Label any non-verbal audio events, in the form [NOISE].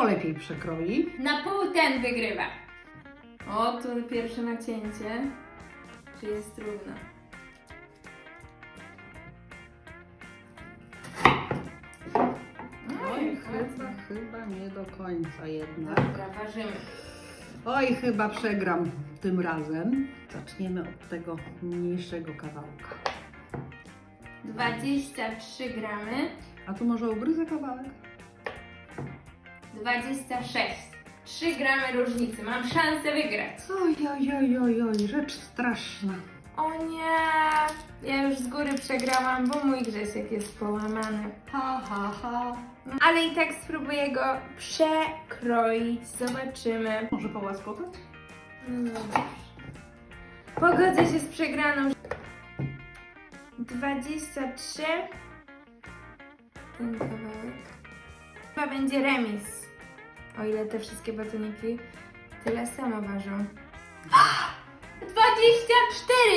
Kto lepiej przekroi? Na pół ten wygrywa. O, tu pierwsze nacięcie. Czy jest trudno? Oj, chyba, chyba nie do końca jednak. Dobra, ważymy. Oj, chyba przegram tym razem. Zaczniemy od tego mniejszego kawałka. 23 gramy. A tu może ugryzę kawałek? 26. 3 gramy różnicy. Mam szansę wygrać. Oj, oj, oj, oj, oj, rzecz straszna. O nie! Ja już z góry przegrałam, bo mój Grzesiek jest połamany. Ha, ha, ha. No, ale i tak spróbuję go przekroić. Zobaczymy. Może połaskotać? No dobrze. Pogodzę się z przegraną. 23. Ten kawałek. Chyba będzie remis. O ile te wszystkie batoniki tyle samo ważą. [GASPS] 24! Wygrałam!